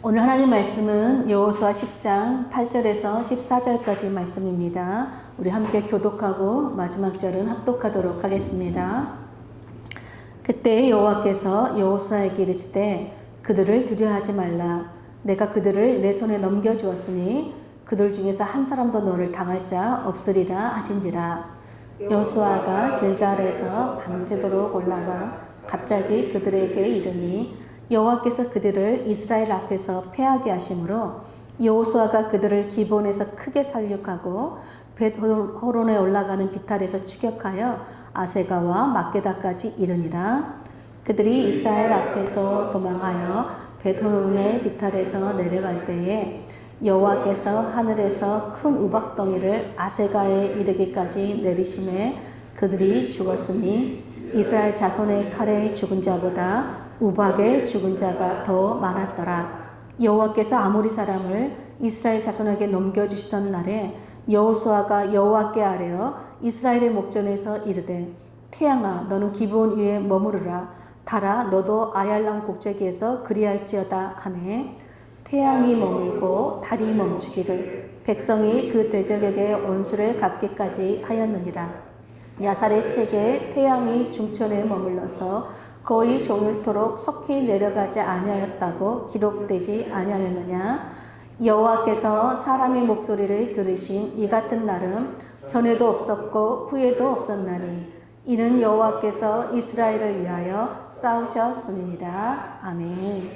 오늘 하나님 말씀은 여호수아 10장 8절에서 14절까지 말씀입니다. 우리 함께 교독하고 마지막 절은 합독하도록 하겠습니다. 그때 여호와께서 여호수아에게 이르시되 그들을 두려워하지 말라 내가 그들을 내 손에 넘겨 주었으니 그들 중에서 한 사람도 너를 당할 자 없으리라 하신지라 여호수아가 길갈에서 밤새도록 올라가 갑자기 그들에게 이르니 여호와께서 그들을 이스라엘 앞에서 패하게 하심으로 여호수아가 그들을 기본에서 크게 살육하고 벳호론에 올라가는 비탈에서 추격하여 아세가와 막게다까지 이르니라. 그들이 이스라엘 앞에서 도망하여 벳호론의 비탈에서 내려갈 때에 여호와께서 하늘에서 큰 우박덩이를 아세가에 이르기까지 내리심에 그들이 죽었으니 이스라엘 자손의 칼에 죽은 자보다 우박에 죽은 자가 더 많았더라. 여호와께서 아모리 사람을 이스라엘 자손에게 넘겨주시던 날에 여호수아가 여호와께 아뢰어 이스라엘의 목전에서 이르되 태양아 너는 기브온 위에 머무르라. 달아 너도 아얄람 곡제기에서 그리할지어다 하매. 태양이 머물고 달이 멈추기를 백성이 그 대적에게 원수를 갚기까지 하였느니라. 야살의 책에 태양이 중천에 머물러서 거의 종일토록 속히 내려가지 아니하였다고 기록되지 아니하였느냐 여호와께서 사람의 목소리를 들으신 이 같은 날은 전에도 없었고 후에도 없었나니 이는 여호와께서 이스라엘을 위하여 싸우셨음이니라 아멘.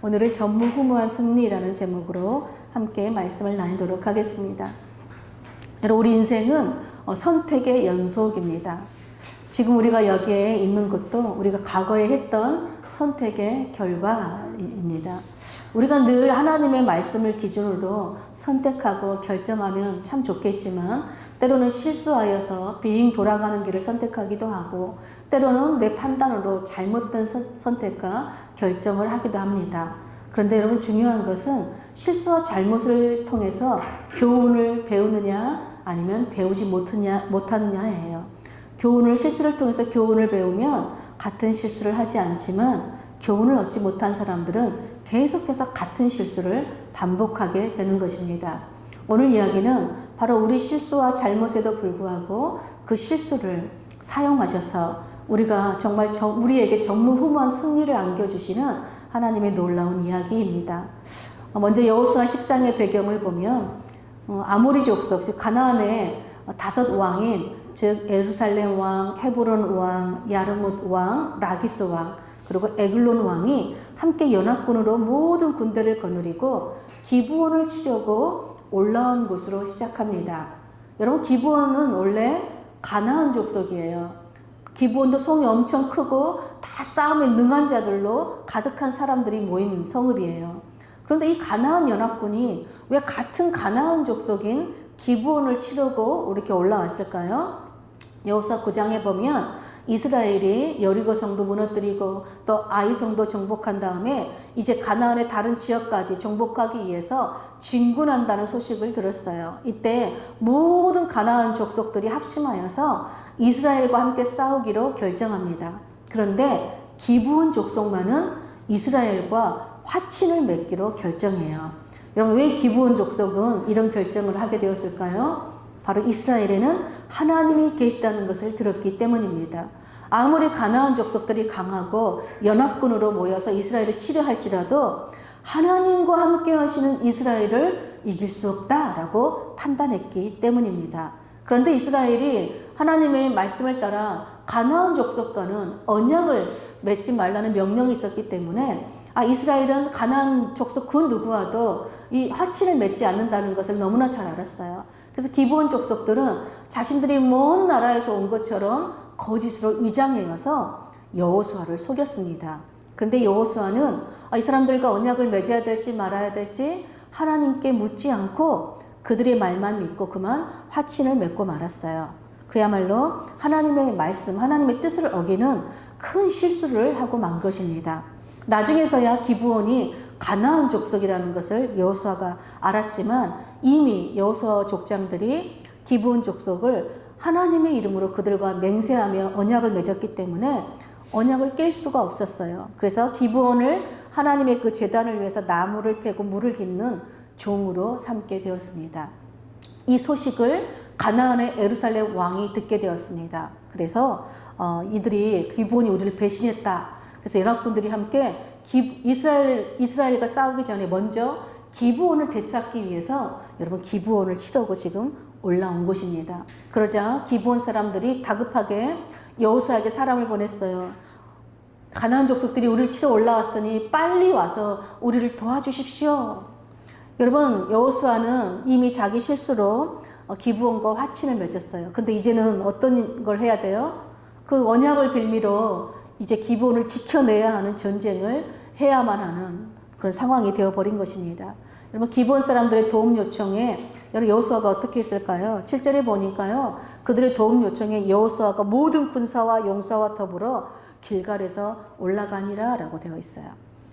오늘은 전무후무한 승리라는 제목으로 함께 말씀을 나누도록 하겠습니다. 우리 인생은 어, 선택의 연속입니다. 지금 우리가 여기에 있는 것도 우리가 과거에 했던 선택의 결과입니다. 우리가 늘 하나님의 말씀을 기준으로 선택하고 결정하면 참 좋겠지만 때로는 실수하여서 빙 돌아가는 길을 선택하기도 하고 때로는 내 판단으로 잘못된 선택과 결정을 하기도 합니다. 그런데 여러분 중요한 것은 실수와 잘못을 통해서 교훈을 배우느냐 아니면 배우지 못하느냐, 못하느냐예요. 교훈을 실수를 통해서 교훈을 배우면 같은 실수를 하지 않지만 교훈을 얻지 못한 사람들은 계속해서 같은 실수를 반복하게 되는 것입니다. 오늘 이야기는 바로 우리 실수와 잘못에도 불구하고 그 실수를 사용하셔서 우리가 정말 우리에게 전무후무한 승리를 안겨주시는 하나님의 놀라운 이야기입니다. 먼저 여호수아 10장의 배경을 보면 어, 아모리 족속, 즉 가나안의 다섯 왕인 즉 에루살렘 왕, 헤브론 왕, 야르뭇 왕, 라기스 왕, 그리고 에글론 왕이 함께 연합군으로 모든 군대를 거느리고 기부원을 치려고 올라온 곳으로 시작합니다. 여러분 기부원은 원래 가나안 족속이에요. 기부원도 성이 엄청 크고 다 싸움에 능한 자들로 가득한 사람들이 모인 성읍이에요. 그런데 이 가나안 연합군이 왜 같은 가나안 족속인 기부원을 치르고 이렇게 올라왔을까요? 여호수아 9장에 보면 이스라엘이 여리고 성도 무너뜨리고 또 아이 성도 정복한 다음에 이제 가나안의 다른 지역까지 정복하기 위해서 진군한다는 소식을 들었어요. 이때 모든 가나안 족속들이 합심하여서 이스라엘과 함께 싸우기로 결정합니다. 그런데 기부온 족속만은 이스라엘과 화친을 맺기로 결정해요. 여러분 왜 기부온 족속은 이런 결정을 하게 되었을까요? 바로 이스라엘에는 하나님이 계시다는 것을 들었기 때문입니다. 아무리 가나안 족속들이 강하고 연합군으로 모여서 이스라엘을 치료할지라도 하나님과 함께 하시는 이스라엘을 이길 수 없다라고 판단했기 때문입니다. 그런데 이스라엘이 하나님의 말씀을 따라 가나안 족속과는 언약을 맺지 말라는 명령이 있었기 때문에 아 이스라엘은 가나안 족속 그 누구와도 이 화친을 맺지 않는다는 것을 너무나 잘 알았어요. 그래서 기본 족속들은 자신들이 먼 나라에서 온 것처럼 거짓으로 위장해와서 여호수아를 속였습니다. 그런데 여호수아는 이 사람들과 언약을 맺어야 될지 말아야 될지 하나님께 묻지 않고 그들의 말만 믿고 그만 화친을 맺고 말았어요. 그야말로 하나님의 말씀, 하나님의 뜻을 어기는 큰 실수를 하고 만 것입니다. 나중에서야 기부원이 가나안 족속이라는 것을 여호수아가 알았지만 이미 여호수아 족장들이 기브온 족속을 하나님의 이름으로 그들과 맹세하며 언약을 맺었기 때문에 언약을 깰 수가 없었어요. 그래서 기브온을 하나님의 그 재단을 위해서 나무를 패고 물을 깃는 종으로 삼게 되었습니다. 이 소식을 가나안의 에루살렘 왕이 듣게 되었습니다. 그래서 어, 이들이 기본이 우리를 배신했다. 그래서 연합군들이 함께 기, 이스라엘 이스라엘과 싸우기 전에 먼저 기브온을 되찾기 위해서 여러분 기브온을 치르고 지금 올라온 곳입니다. 그러자 기브온 사람들이 다급하게 여호수아에게 사람을 보냈어요. 가나안 족속들이 우리를 치러 올라왔으니 빨리 와서 우리를 도와주십시오. 여러분 여호수아는 이미 자기 실수로 어, 기브온과 화친을 맺었어요. 근데 이제는 어떤 걸 해야 돼요? 그 언약을 빌미로 이제 기브온을 지켜내야 하는 전쟁을 해야만 하는 그런 상황이 되어 버린 것입니다. 여러분 기브온 사람들의 도움 요청에 여러분 여호수아가 어떻게 했을까요? 7절에 보니까요. 그들의 도움 요청에 여호수아가 모든 군사와 용사와 더불어 길갈에서 올라가니라라고 되어 있어요.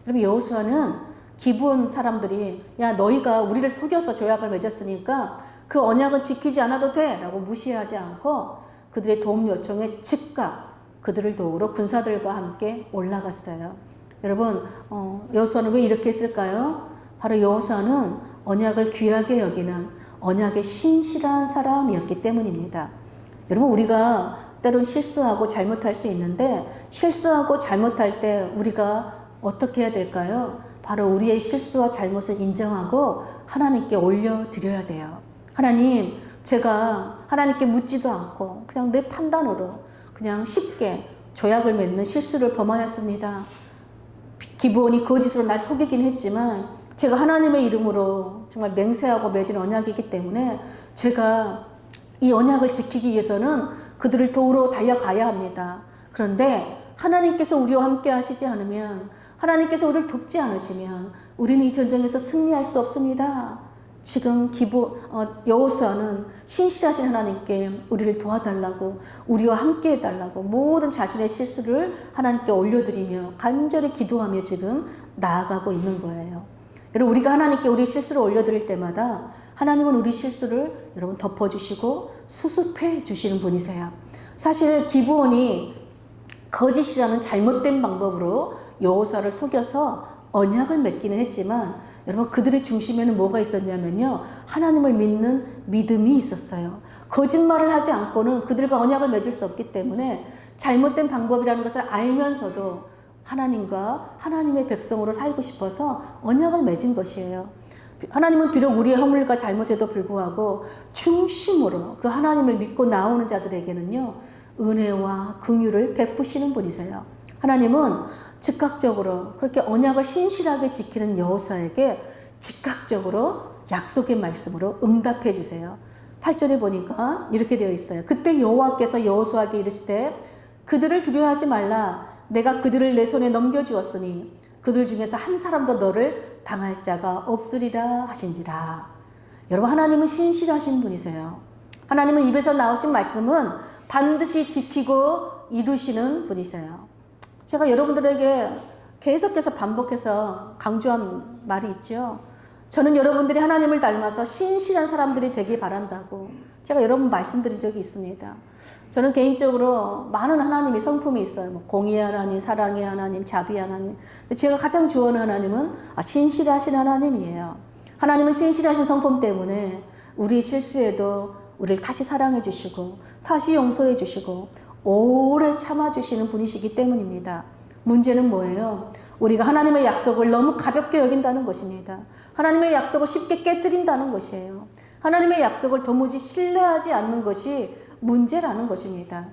그럼 여호수아는 기브온 사람들이 야 너희가 우리를 속여서 조약을 맺었으니까 그 언약은 지키지 않아도 돼라고 무시하지 않고 그들의 도움 요청에 즉각 그들을 도우러 군사들과 함께 올라갔어요. 여러분 어, 여호수아는 왜 이렇게 했을까요? 바로 여호수아는 언약을 귀하게 여기는 언약의 신실한 사람이었기 때문입니다. 여러분 우리가 때론 실수하고 잘못할 수 있는데 실수하고 잘못할 때 우리가 어떻게 해야 될까요? 바로 우리의 실수와 잘못을 인정하고 하나님께 올려드려야 돼요. 하나님, 제가 하나님께 묻지도 않고 그냥 내 판단으로 그냥 쉽게 조약을 맺는 실수를 범하였습니다. 기본이 거짓으로 날 속이긴 했지만 제가 하나님의 이름으로 정말 맹세하고 맺은 언약이기 때문에 제가 이 언약을 지키기 위해서는 그들을 도우러 달려가야 합니다. 그런데 하나님께서 우리와 함께 하시지 않으면 하나님께서 우리를 돕지 않으시면 우리는 이 전쟁에서 승리할 수 없습니다. 지금 기부 어, 여호수아는 신실하신 하나님께 우리를 도와달라고 우리와 함께 해달라고 모든 자신의 실수를 하나님께 올려드리며 간절히 기도하며 지금 나아가고 있는 거예요. 여러분 우리가 하나님께 우리 실수를 올려드릴 때마다 하나님은 우리 실수를 여러분 덮어주시고 수습해 주시는 분이세요. 사실 기부원이 거짓이라는 잘못된 방법으로 여호사를 속여서 언약을 맺기는 했지만 여러분 그들의 중심에는 뭐가 있었냐면요 하나님을 믿는 믿음이 있었어요. 거짓말을 하지 않고는 그들과 언약을 맺을 수 없기 때문에 잘못된 방법이라는 것을 알면서도 하나님과 하나님의 백성으로 살고 싶어서 언약을 맺은 것이에요. 하나님은 비록 우리의 허물과 잘못에도 불구하고 중심으로 그 하나님을 믿고 나오는 자들에게는요 은혜와 긍휼을 베푸시는 분이세요. 하나님은 즉각적으로 그렇게 언약을 신실하게 지키는 여호사에게 즉각적으로 약속의 말씀으로 응답해 주세요. 8절에 보니까 이렇게 되어 있어요. 그때 여호와께서 여호수아에게 이르시되 그들을 두려워하지 말라 내가 그들을 내 손에 넘겨 주었으니 그들 중에서 한 사람도 너를 당할 자가 없으리라 하신지라. 여러분 하나님은 신실하신 분이세요. 하나님은 입에서 나오신 말씀은 반드시 지키고 이루시는 분이세요. 제가 여러분들에게 계속해서 반복해서 강조한 말이 있죠. 저는 여러분들이 하나님을 닮아서 신실한 사람들이 되길 바란다고 제가 여러분 말씀드린 적이 있습니다. 저는 개인적으로 많은 하나님의 성품이 있어요. 뭐 공의 하나님, 사랑의 하나님, 자비 하나님. 제가 가장 좋아하는 하나님은 아, 신실하신 하나님이에요. 하나님은 신실하신 성품 때문에 우리 실수에도 우리를 다시 사랑해 주시고 다시 용서해 주시고 오래 참아 주시는 분이시기 때문입니다. 문제는 뭐예요? 우리가 하나님의 약속을 너무 가볍게 여긴다는 것입니다. 하나님의 약속을 쉽게 깨뜨린다는 것이에요. 하나님의 약속을 도무지 신뢰하지 않는 것이 문제라는 것입니다.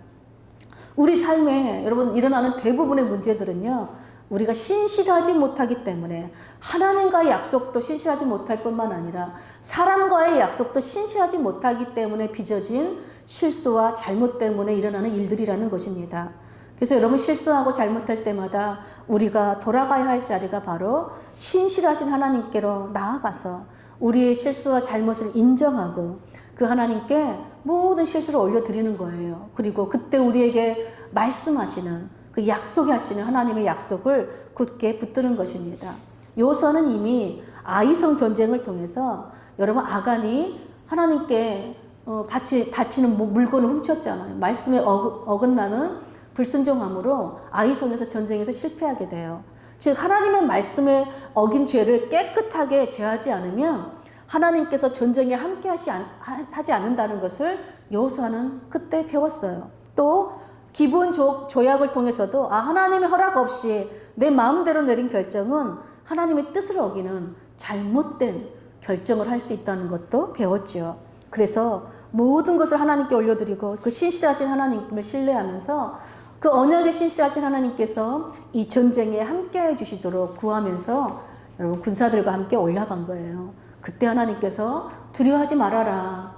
우리 삶에 여러분 일어나는 대부분의 문제들은요. 우리가 신실하지 못하기 때문에 하나님과의 약속도 신실하지 못할 뿐만 아니라 사람과의 약속도 신실하지 못하기 때문에 빚어진 실수와 잘못 때문에 일어나는 일들이라는 것입니다. 그래서 여러분 실수하고 잘못할 때마다 우리가 돌아가야 할 자리가 바로 신실하신 하나님께로 나아가서 우리의 실수와 잘못을 인정하고 그 하나님께 모든 실수를 올려드리는 거예요. 그리고 그때 우리에게 말씀하시는 그 약속하시는 하나님의 약속을 굳게 붙드는 것입니다. 요서는 이미 아이성 전쟁을 통해서 여러분 아간이 하나님께 어, 바치, 바치는 물건을 훔쳤잖아요. 말씀에 어, 어긋나는 불순종함으로 아이성에서 전쟁에서 실패하게 돼요. 즉 하나님의 말씀에 어긴 죄를 깨끗하게 제하지 않으면 하나님께서 전쟁에 함께 하시, 하지 않는다는 것을 여호수아는 그때 배웠어요. 또 기본 조, 조약을 통해서도 아 하나님의 허락 없이 내 마음대로 내린 결정은 하나님의 뜻을 어기는 잘못된 결정을 할 수 있다는 것도 배웠죠. 그래서 모든 것을 하나님께 올려드리고 그 신실하신 하나님을 신뢰하면서 그 언약의 신실하신 하나님께서 이 전쟁에 함께해 주시도록 구하면서 여러분 군사들과 함께 올라간 거예요. 그때 하나님께서 두려워하지 말아라.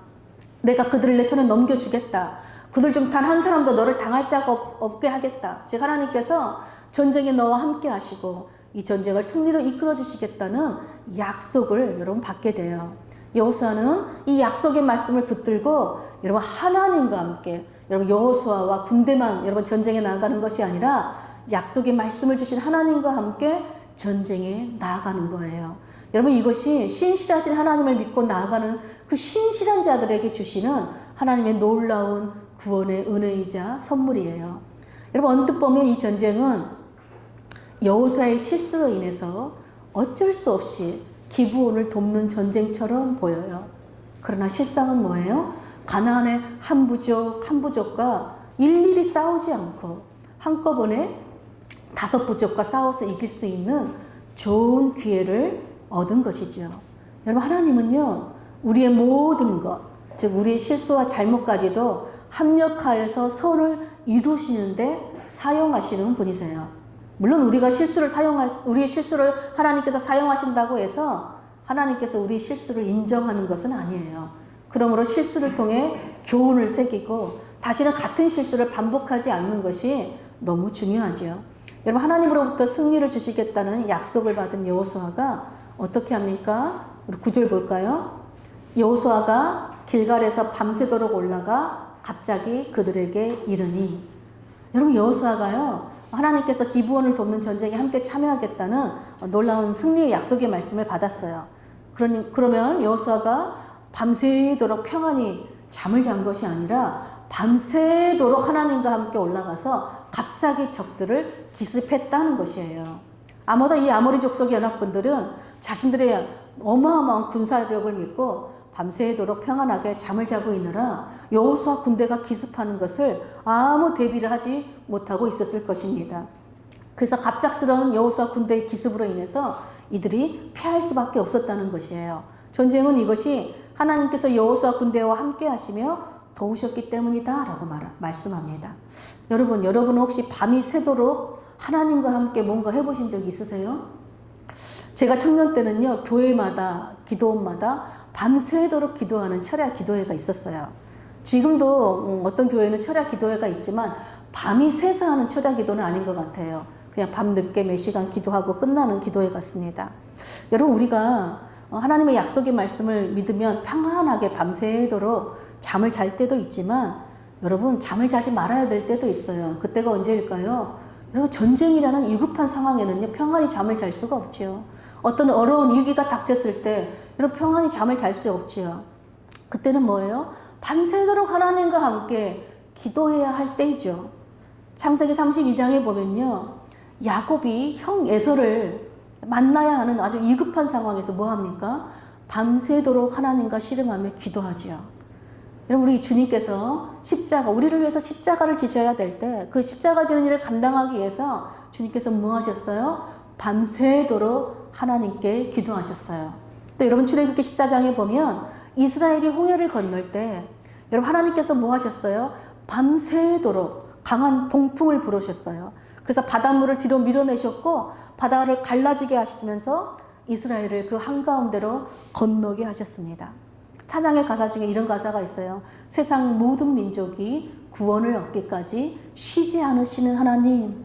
내가 그들을 내 손에 넘겨주겠다. 그들 중 단 한 사람도 너를 당할 자가 없, 없게 하겠다. 즉 하나님께서 전쟁에 너와 함께 하시고 이 전쟁을 승리로 이끌어 주시겠다는 약속을 여러분 받게 돼요. 여호수아는 이 약속의 말씀을 붙들고 여러분 하나님과 함께 여러분 여호수아와 군대만 여러분 전쟁에 나가는 것이 아니라 약속의 말씀을 주신 하나님과 함께 전쟁에 나아가는 거예요. 여러분 이것이 신실하신 하나님을 믿고 나아가는 그 신실한 자들에게 주시는 하나님의 놀라운 구원의 은혜이자 선물이에요. 여러분 언뜻 보면 이 전쟁은 여호수아의 실수로 인해서 어쩔 수 없이 기부원을 돕는 전쟁처럼 보여요. 그러나 실상은 뭐예요? 가나안의 한 부족 한 부족과 일일이 싸우지 않고 한꺼번에 다섯 부족과 싸워서 이길 수 있는 좋은 기회를 얻은 것이죠. 여러분 하나님은요 우리의 모든 것, 즉 우리의 실수와 잘못까지도 합력하여서 선을 이루시는데 사용하시는 분이세요. 물론 우리가 실수를 사용하 우리의 실수를 하나님께서 사용하신다고 해서 하나님께서 우리 실수를 인정하는 것은 아니에요. 그러므로 실수를 통해 교훈을 새기고 다시는 같은 실수를 반복하지 않는 것이 너무 중요하지요. 여러분 하나님으로부터 승리를 주시겠다는 약속을 받은 여호수아가 어떻게 합니까? 우리 구절 볼까요? 여호수아가 길갈에서 밤새도록 올라가 갑자기 그들에게 이르니 여러분 여호수아가요 하나님께서 기부원을 돕는 전쟁에 함께 참여하겠다는 놀라운 승리의 약속의 말씀을 받았어요. 그러니 그러면 여호수아가 밤새도록 평안히 잠을 잔 것이 아니라 밤새도록 하나님과 함께 올라가서 갑자기 적들을 기습했다는 것이에요. 아마도 이 아모리 족속의 연합군들은 자신들의 어마어마한 군사력을 믿고 밤새도록 평안하게 잠을 자고 있느라 여호수아 군대가 기습하는 것을 아무 대비를 하지 못하고 있었을 것입니다. 그래서 갑작스러운 여호수아 군대의 기습으로 인해서 이들이 피할 수밖에 없었다는 것이에요. 전쟁은 이것이 하나님께서 여호수아 군대와 함께 하시며 도우셨기 때문이다 라고 말, 말씀합니다. 여러분, 여러분 혹시 밤이 새도록 하나님과 함께 뭔가 해보신 적 있으세요? 제가 청년 때는요, 교회마다, 기도원마다 밤새도록 기도하는 철야 기도회가 있었어요. 지금도 음, 어떤 교회는 철야 기도회가 있지만 밤이 새서 하는 철야 기도는 아닌 것 같아요. 그냥 밤 늦게 몇 시간 기도하고 끝나는 기도회 같습니다. 여러분, 우리가 어, 하나님의 약속의 말씀을 믿으면 평안하게 밤새도록 잠을 잘 때도 있지만 여러분, 잠을 자지 말아야 될 때도 있어요. 그때가 언제일까요? 여러분, 전쟁이라는 위급한 상황에는요, 평안히 잠을 잘 수가 없지요. 어떤 어려운 위기가 닥쳤을 때, 여러분, 평안히 잠을 잘 수 없지요. 그때는 뭐예요? 밤새도록 하나님과 함께 기도해야 할 때이죠. 창세기 32장에 보면요. 야곱이 형 에서를 만나야 하는 아주 위급한 상황에서 뭐 합니까? 밤새도록 하나님과 씨름하며 기도하지요. 여러분 우리 주님께서 십자가 우리를 위해서 십자가를 지셔야 될 때 그 십자가 지는 일을 감당하기 위해서 주님께서 뭐 하셨어요? 밤새도록 하나님께 기도하셨어요. 또 여러분 출애굽기 14장에 보면 이스라엘이 홍해를 건널 때 여러분 하나님께서 뭐 하셨어요? 밤새도록 강한 동풍을 부르셨어요. 그래서 바닷물을 뒤로 밀어내셨고 바다를 갈라지게 하시면서 이스라엘을 그 한가운데로 건너게 하셨습니다. 찬양의 가사 중에 이런 가사가 있어요. 세상 모든 민족이 구원을 얻기까지 쉬지 않으시는 하나님.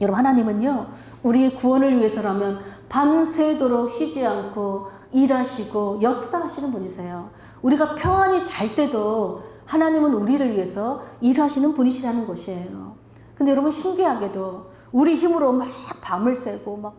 여러분 하나님은요. 우리의 구원을 위해서라면 밤새도록 쉬지 않고 일하시고 역사하시는 분이세요. 우리가 평안히 잘 때도 하나님은 우리를 위해서 일하시는 분이시라는 것이에요. 근데 여러분 신기하게도 우리 힘으로 막 밤을 새고 막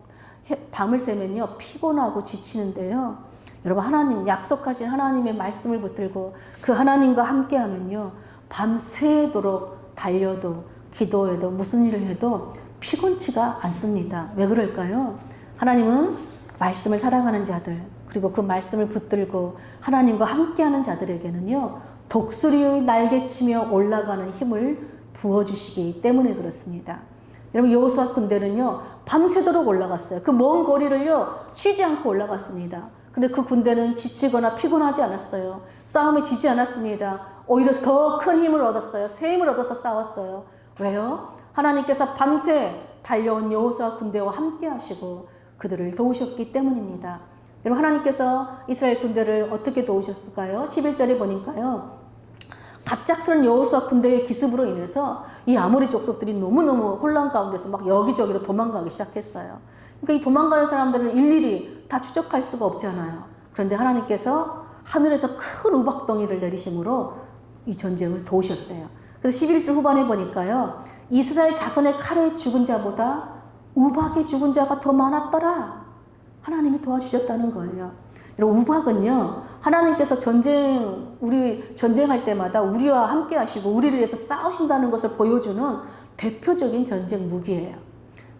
밤을 새면요 피곤하고 지치는데요. 여러분 하나님 약속하신 하나님의 말씀을 붙들고 그 하나님과 함께하면요 밤새도록 달려도 기도해도 무슨 일을 해도 피곤치가 않습니다. 왜 그럴까요? 하나님은 말씀을 사랑하는 자들, 그리고 그 말씀을 붙들고 하나님과 함께하는 자들에게는요, 독수리의 날개치며 올라가는 힘을 부어주시기 때문에 그렇습니다. 여러분, 여호수아 군대는요, 밤새도록 올라갔어요. 그 먼 거리를요, 쉬지 않고 올라갔습니다. 근데 그 군대는 지치거나 피곤하지 않았어요. 싸움에 지지 않았습니다. 오히려 더 큰 힘을 얻었어요. 새 힘을 얻어서 싸웠어요. 왜요? 하나님께서 밤새 달려온 여호수아 군대와 함께 하시고 그들을 도우셨기 때문입니다. 여러분 하나님께서 이스라엘 군대를 어떻게 도우셨을까요? 11절에 보니까요. 갑작스런 여호수아 군대의 기습으로 인해서 이 아모리 족속들이 너무너무 혼란 가운데서 막 여기저기로 도망가기 시작했어요. 그러니까 이 도망가는 사람들은 일일이 다 추적할 수가 없잖아요. 그런데 하나님께서 하늘에서 큰 우박덩이를 내리심으로 이 전쟁을 도우셨대요. 그래서 11절 후반에 보니까요. 이스라엘 자손의 칼에 죽은 자보다 우박에 죽은 자가 더 많았더라. 하나님이 도와주셨다는 거예요. 우박은요, 하나님께서 전쟁, 우리 전쟁할 때마다 우리와 함께 하시고 우리를 위해서 싸우신다는 것을 보여주는 대표적인 전쟁 무기예요.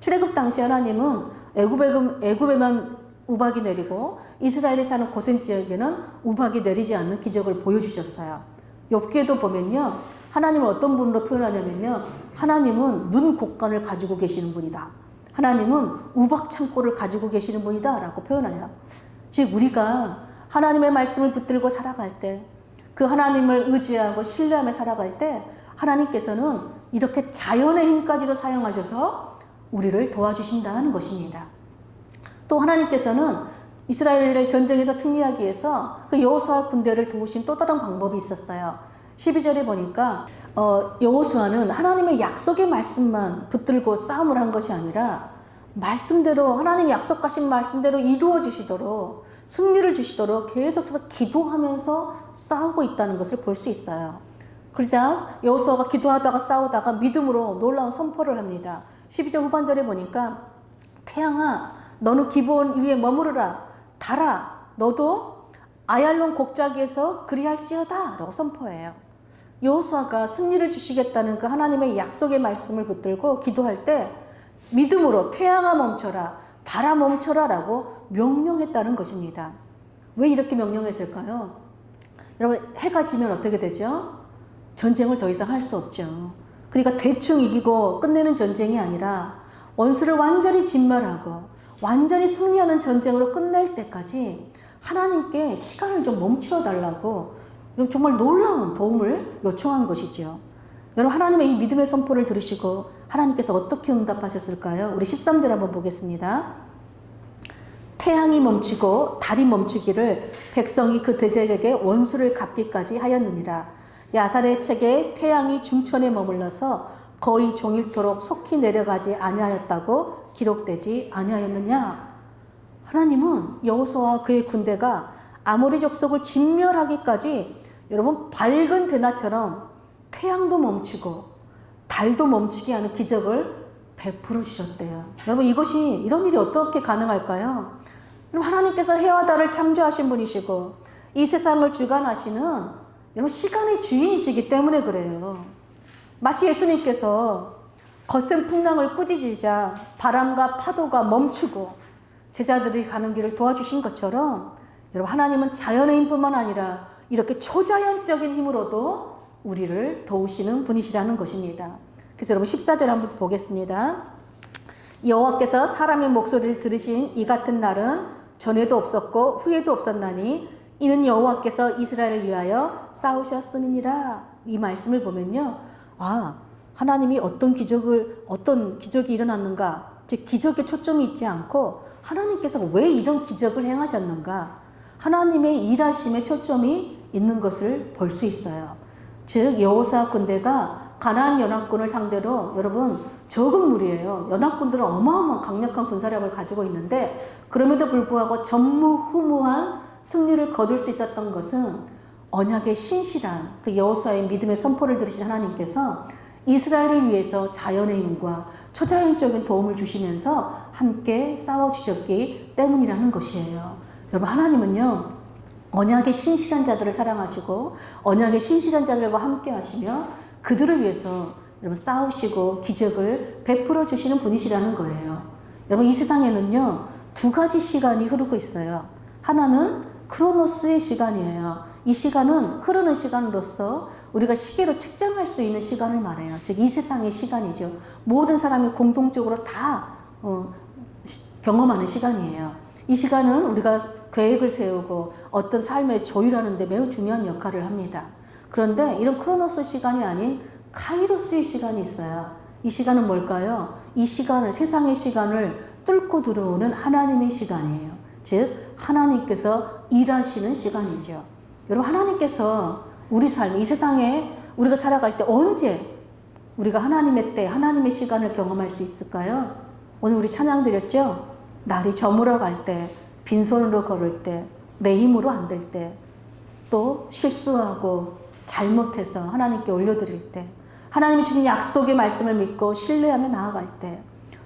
출애굽 당시 하나님은 애굽에, 애굽에만 우박이 내리고 이스라엘에 사는 고센 지역에는 우박이 내리지 않는 기적을 보여주셨어요. 욥기에도 보면요. 하나님을 어떤 분으로 표현하냐면요. 하나님은 눈 곡간을 가지고 계시는 분이다. 하나님은 우박 창고를 가지고 계시는 분이다. 라고 표현해요. 즉, 우리가 하나님의 말씀을 붙들고 살아갈 때, 그 하나님을 의지하고 신뢰하며 살아갈 때, 하나님께서는 이렇게 자연의 힘까지도 사용하셔서 우리를 도와주신다는 것입니다. 또 하나님께서는 이스라엘을 전쟁에서 승리하기 위해서 그 여호수아 군대를 도우신 또 다른 방법이 있었어요. 12절에 보니까 어, 여호수아는 하나님의 약속의 말씀만 붙들고 싸움을 한 것이 아니라 말씀대로 하나님 약속하신 말씀대로 이루어 주시도록 승리를 주시도록 계속해서 기도하면서 싸우고 있다는 것을 볼 수 있어요. 그러자 여호수아가 기도하다가 싸우다가 믿음으로 놀라운 선포를 합니다. 12절 후반절에 보니까 태양아 너는 기본 위에 머무르라 달아 너도 아얄론 곡자기에서 그리할지어다 라고 선포해요. 여호수아가 승리를 주시겠다는 그 하나님의 약속의 말씀을 붙들고 기도할 때 믿음으로 태양아 멈춰라 달아 멈춰라 라고 명령했다는 것입니다. 왜 이렇게 명령했을까요? 여러분 해가 지면 어떻게 되죠? 전쟁을 더 이상 할 수 없죠. 그러니까 대충 이기고 끝내는 전쟁이 아니라 원수를 완전히 진멸하고 완전히 승리하는 전쟁으로 끝낼 때까지 하나님께 시간을 좀 멈추어 달라고 정말 놀라운 도움을 요청한 것이죠. 여러분 하나님의 이 믿음의 선포를 들으시고 하나님께서 어떻게 응답하셨을까요? 우리 13절 한번 보겠습니다. 태양이 멈추고 달이 멈추기를 백성이 그 대적에게 원수를 갚기까지 하였느니라. 야살의 책에 태양이 중천에 머물러서 거의 종일토록 속히 내려가지 아니하였다고 기록되지 아니하였느냐? 하나님은 여호수아와 그의 군대가 아모리 족속을 진멸하기까지 여러분 밝은 대낮처럼 태양도 멈추고 달도 멈추게 하는 기적을 베풀어 주셨대요. 여러분 이것이 이런 일이 어떻게 가능할까요? 여러분 하나님께서 해와 달을 창조하신 분이시고 이 세상을 주관하시는 여러분 시간의 주인이시기 때문에 그래요. 마치 예수님께서 거센 풍랑을 꾸짖으자 바람과 파도가 멈추고 제자들이 가는 길을 도와주신 것처럼 여러분 하나님은 자연의 힘뿐만 아니라 이렇게 초자연적인 힘으로도 우리를 도우시는 분이시라는 것입니다. 그래서 여러분 14절 한번 보겠습니다. 여호와께서 사람의 목소리를 들으신 이 같은 날은 전에도 없었고 후에도 없었나니 이는 여호와께서 이스라엘을 위하여 싸우셨음이니라. 이 말씀을 보면요. 아, 하나님이 어떤 기적을 어떤 기적이 일어났는가? 즉 기적에 초점이 있지 않고 하나님께서 왜 이런 기적을 행하셨는가? 하나님의 일하심에 초점이 있는 것을 볼 수 있어요. 즉 여호사 군대가 가나안 연합군을 상대로 여러분 적은 무리예요. 연합군들은 어마어마한 강력한 군사력을 가지고 있는데 그럼에도 불구하고 전무후무한 승리를 거둘 수 있었던 것은 언약의 신실한 그 여호수아의 믿음의 선포를 들으신 하나님께서 이스라엘을 위해서 자연의 힘과 초자연적인 도움을 주시면서 함께 싸워 주셨기 때문이라는 것이에요. 여러분 하나님은요. 언약의 신실한 자들을 사랑하시고 언약의 신실한 자들과 함께 하시며 그들을 위해서 여러분 싸우시고 기적을 베풀어 주시는 분이시라는 거예요. 여러분 이 세상에는요 두 가지 시간이 흐르고 있어요. 하나는 크로노스의 시간이에요. 이 시간은 흐르는 시간으로서 우리가 시계로 측정할 수 있는 시간을 말해요. 즉 이 세상의 시간이죠. 모든 사람이 공동적으로 다 어, 시- 경험하는 시간이에요. 이 시간은 우리가 계획을 세우고 어떤 삶의 조율하는 데 매우 중요한 역할을 합니다. 그런데 이런 크로노스 시간이 아닌 카이로스의 시간이 있어요. 이 시간은 뭘까요? 이 시간을, 세상의 시간을 뚫고 들어오는 하나님의 시간이에요. 즉, 하나님께서 일하시는 시간이죠. 여러분, 하나님께서 우리 삶, 이 세상에 우리가 살아갈 때 언제 우리가 하나님의 때, 하나님의 시간을 경험할 수 있을까요? 오늘 우리 찬양 드렸죠? 날이 저물어 갈 때, 빈손으로 걸을 때, 내 힘으로 안 될 때, 또 실수하고 잘못해서 하나님께 올려드릴 때, 하나님이 주신 약속의 말씀을 믿고 신뢰하며 나아갈 때,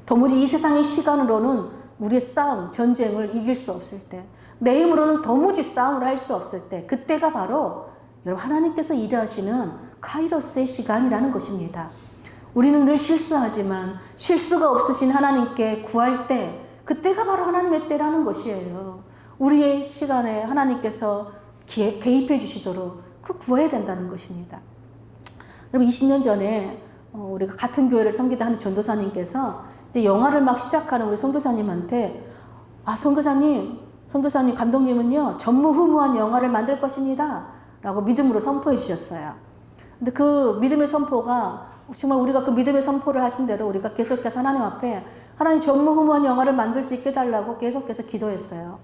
도무지 이 세상의 시간으로는 우리의 싸움, 전쟁을 이길 수 없을 때, 내 힘으로는 도무지 싸움을 할 수 없을 때, 그때가 바로 여러분 하나님께서 일하시는 카이로스의 시간이라는 것입니다. 우리는 늘 실수하지만 실수가 없으신 하나님께 구할 때, 그때가 바로 하나님의 때라는 것이에요. 우리의 시간에 하나님께서 기- 개입해 주시도록 그 구해야 된다는 것입니다. 여러분 20년 전에 어, 우리가 같은 교회를 섬기다 하는 전도사님께서 영화를 막 시작하는 우리 선교사님한테 아 선교사님, 선교사님 감독님은요 전무후무한 영화를 만들 것입니다.라고 믿음으로 선포해 주셨어요. 근데 그 믿음의 선포가 정말 우리가 그 믿음의 선포를 하신 대로 우리가 계속해서 하나님 앞에 하나님 전무후무한 영화를 만들 수 있게 달라고 계속해서 기도했어요.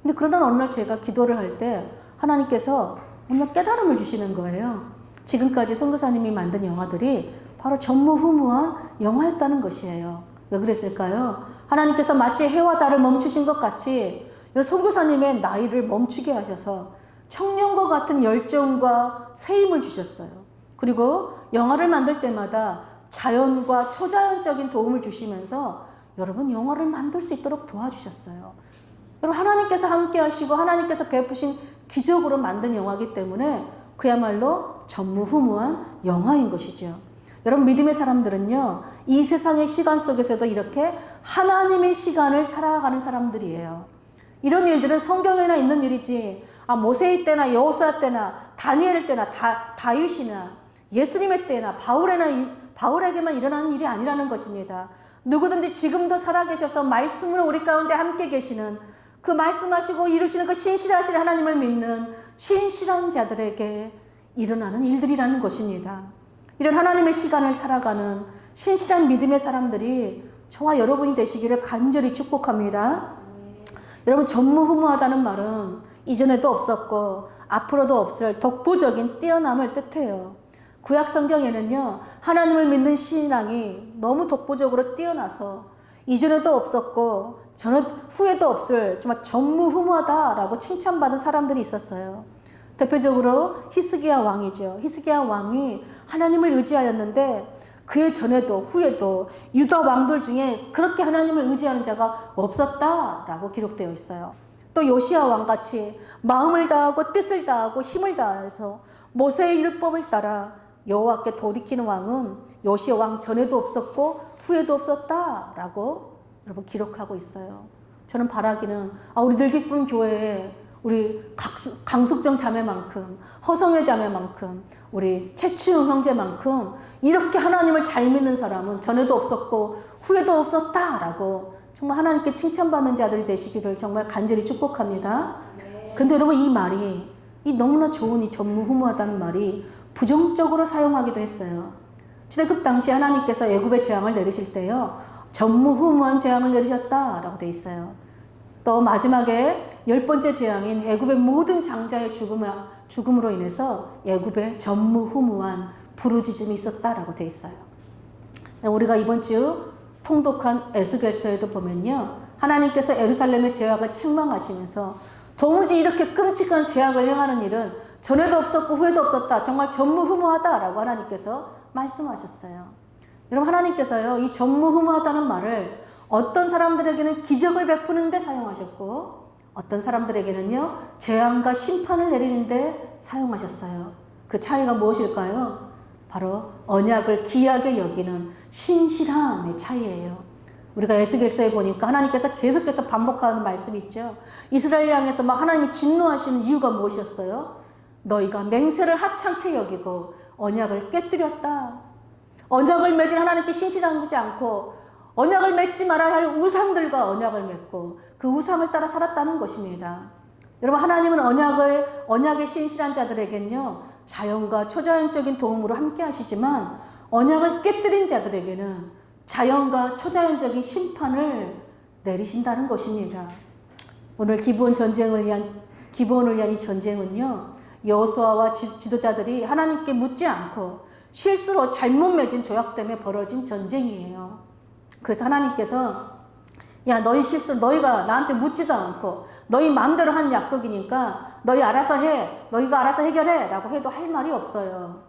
근데 그러던 어느 날 제가 기도를 할 때 하나님께서 정말 깨달음을 주시는 거예요. 지금까지 선교사님이 만든 영화들이 바로 전무후무한 영화였다는 것이에요. 왜 그랬을까요? 하나님께서 마치 해와 달을 멈추신 것 같이 선교사님의 나이를 멈추게 하셔서 청년과 같은 열정과 새 힘을 주셨어요. 그리고 영화를 만들 때마다 자연과 초자연적인 도움을 주시면서 여러분 영화를 만들 수 있도록 도와주셨어요. 여러분 하나님께서 함께 하시고 하나님께서 베푸신 기적으로 만든 영화이기 때문에 그야말로 전무후무한 영화인 것이죠. 여러분 믿음의 사람들은요. 이 세상의 시간 속에서도 이렇게 하나님의 시간을 살아가는 사람들이에요. 이런 일들은 성경에나 있는 일이지. 아 모세의 때나 여호수아 때나 다니엘 때나 다 다윗이나 예수님의 때나 바울에나 이- 바울에게만 일어나는 일이 아니라는 것입니다. 누구든지 지금도 살아계셔서 말씀으로 우리 가운데 함께 계시는 그 말씀하시고 이루시는 그 신실하신 하나님을 믿는 신실한 자들에게 일어나는 일들이라는 것입니다. 이런 하나님의 시간을 살아가는 신실한 믿음의 사람들이 저와 여러분이 되시기를 간절히 축복합니다. 여러분 전무후무하다는 말은 이전에도 없었고 앞으로도 없을 독보적인 뛰어남을 뜻해요. 구약 성경에는요 하나님을 믿는 신앙이 너무 독보적으로 뛰어나서 이전에도 없었고 저는 후에도 없을 정말 전무후무하다라고 칭찬받은 사람들이 있었어요. 대표적으로 히스기야 왕이죠. 히스기야 왕이 하나님을 의지하였는데 그 전에도 후에도 유다 왕들 중에 그렇게 하나님을 의지하는 자가 없었다라고 기록되어 있어요. 또 요시야 왕 같이 마음을 다하고 뜻을 다하고 힘을 다해서 모세의 율법을 따라 여호와께 돌이키는 왕은 요시야 왕 전에도 없었고 후에도 없었다라고 여러분 기록하고 있어요. 저는 바라기는 아 우리 늘기쁨 교회에 우리 강숙정 자매만큼 허성의 자매만큼 우리 최치웅 형제만큼 이렇게 하나님을 잘 믿는 사람은 전에도 없었고 후에도 없었다라고 정말 하나님께 칭찬받는 자들이 되시기를 정말 간절히 축복합니다. 근데 여러분 이 말이 이 너무나 좋은 이 전무후무하다는 말이 부정적으로 사용하기도 했어요. 출애굽 당시 하나님께서 애굽의 재앙을 내리실 때요. 전무후무한 재앙을 내리셨다라고 돼 있어요. 또 마지막에 열 번째 재앙인 애굽의 모든 장자의 죽음, 죽음으로 인해서 애굽에 전무후무한 부르짖음이 있었다라고 돼 있어요. 우리가 이번 주 통독한 에스겔서에도 보면요. 하나님께서 에루살렘의 죄악을 책망하시면서 도무지 이렇게 끔찍한 죄악을 행하는 일은 전에도 없었고 후에도 없었다. 정말 전무후무하다라고 하나님께서 말씀하셨어요. 여러분 하나님께서요. 이 전무후무하다는 말을 어떤 사람들에게는 기적을 베푸는 데 사용하셨고 어떤 사람들에게는요. 재앙과 심판을 내리는 데 사용하셨어요. 그 차이가 무엇일까요? 바로 언약을 귀하게 여기는 신실함의 차이예요. 우리가 에스겔서에 보니까 하나님께서 계속해서 반복하는 말씀이 있죠. 이스라엘 향해서 막 하나님이 진노하시는 이유가 무엇이었어요? 너희가 맹세를 하찮게 여기고 언약을 깨뜨렸다. 언약을 맺은 하나님께 신실하지 않고 언약을 맺지 말아야 할 우상들과 언약을 맺고 그 우상을 따라 살았다는 것입니다. 여러분 하나님은 언약을 언약에 신실한 자들에겐요 자연과 초자연적인 도움으로 함께 하시지만 언약을 깨뜨린 자들에게는 자연과 초자연적인 심판을 내리신다는 것입니다. 오늘 기본 전쟁을 위한 기본을 위한 이 전쟁은요 여호수아와 지도자들이 하나님께 묻지 않고 실수로 잘못 맺은 조약 때문에 벌어진 전쟁이에요. 그래서 하나님께서 야 너희 실수 너희가 나한테 묻지도 않고 너희 마음대로 한 약속이니까 너희 알아서 해 너희가 알아서 해결해라고 해도 할 말이 없어요.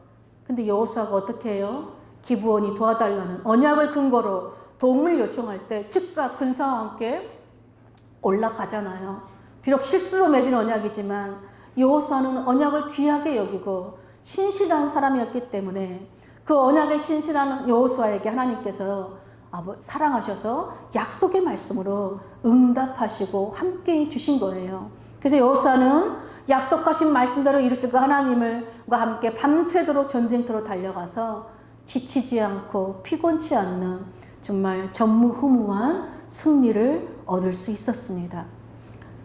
근데 여호수아가 어떻게 해요? 기부원이 도와달라는 언약을 근거로 도움을 요청할 때 즉각 근사와 함께 올라가잖아요. 비록 실수로 맺은 언약이지만 여호수아는 언약을 귀하게 여기고 신실한 사람이었기 때문에 그 언약에 신실한 여호수아에게 하나님께서 사랑하셔서 약속의 말씀으로 응답하시고 함께 주신 거예요. 그래서 여호수아는 약속하신 말씀대로 이루실 그 하나님을과 함께 밤새도록 전쟁터로 달려가서 지치지 않고 피곤치 않는 정말 전무후무한 승리를 얻을 수 있었습니다.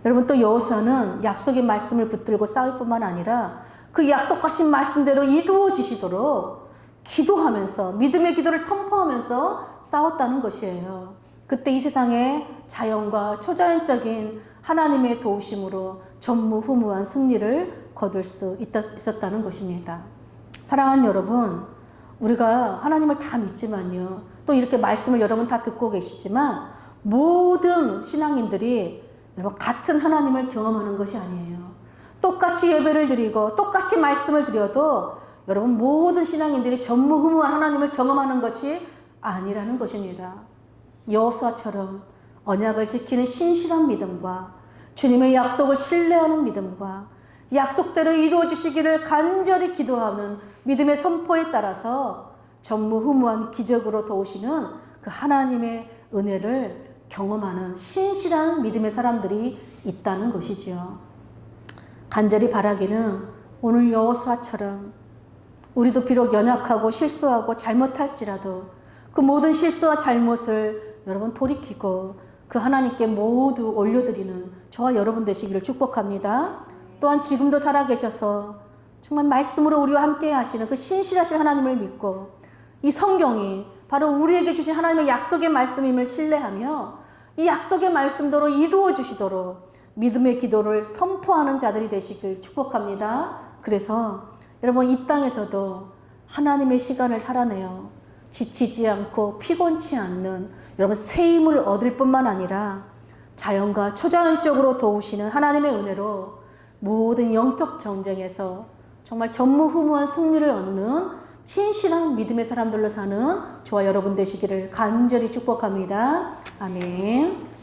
여러분 또 여호수아는 약속의 말씀을 붙들고 싸울 뿐만 아니라 그 약속하신 말씀대로 이루어지시도록 기도하면서 믿음의 기도를 선포하면서 싸웠다는 것이에요. 그때 이 세상에 자연과 초자연적인 하나님의 도우심으로 전무후무한 승리를 거둘 수 있었다는 것입니다. 사랑하는 여러분, 우리가 하나님을 다 믿지만요. 또 이렇게 말씀을 여러분 다 듣고 계시지만 모든 신앙인들이 여러분 같은 하나님을 경험하는 것이 아니에요. 똑같이 예배를 드리고 똑같이 말씀을 드려도 여러분 모든 신앙인들이 전무후무한 하나님을 경험하는 것이 아니라는 것입니다. 여호수아처럼 언약을 지키는 신실한 믿음과 주님의 약속을 신뢰하는 믿음과 약속대로 이루어 주시기를 간절히 기도하는 믿음의 선포에 따라서 전무후무한 기적으로 도우시는 그 하나님의 은혜를 경험하는 신실한 믿음의 사람들이 있다는 것이지요. 간절히 바라기는 오늘 여호수아처럼 우리도 비록 연약하고 실수하고 잘못할지라도 그 모든 실수와 잘못을 여러분 돌이키고 그 하나님께 모두 올려드리는 저와 여러분 되시기를 축복합니다. 또한 지금도 살아계셔서 정말 말씀으로 우리와 함께 하시는 그 신실하신 하나님을 믿고 이 성경이 바로 우리에게 주신 하나님의 약속의 말씀임을 신뢰하며 이 약속의 말씀대로 이루어 주시도록 믿음의 기도를 선포하는 자들이 되시길 축복합니다. 그래서 여러분 이 땅에서도 하나님의 시간을 살아내요. 지치지 않고 피곤치 않는 여러분 새 힘을 얻을 뿐만 아니라 자연과 초자연적으로 도우시는 하나님의 은혜로 모든 영적 전쟁에서 정말 전무후무한 승리를 얻는 신실한 믿음의 사람들로 사는 저와 여러분 되시기를 간절히 축복합니다. 아멘.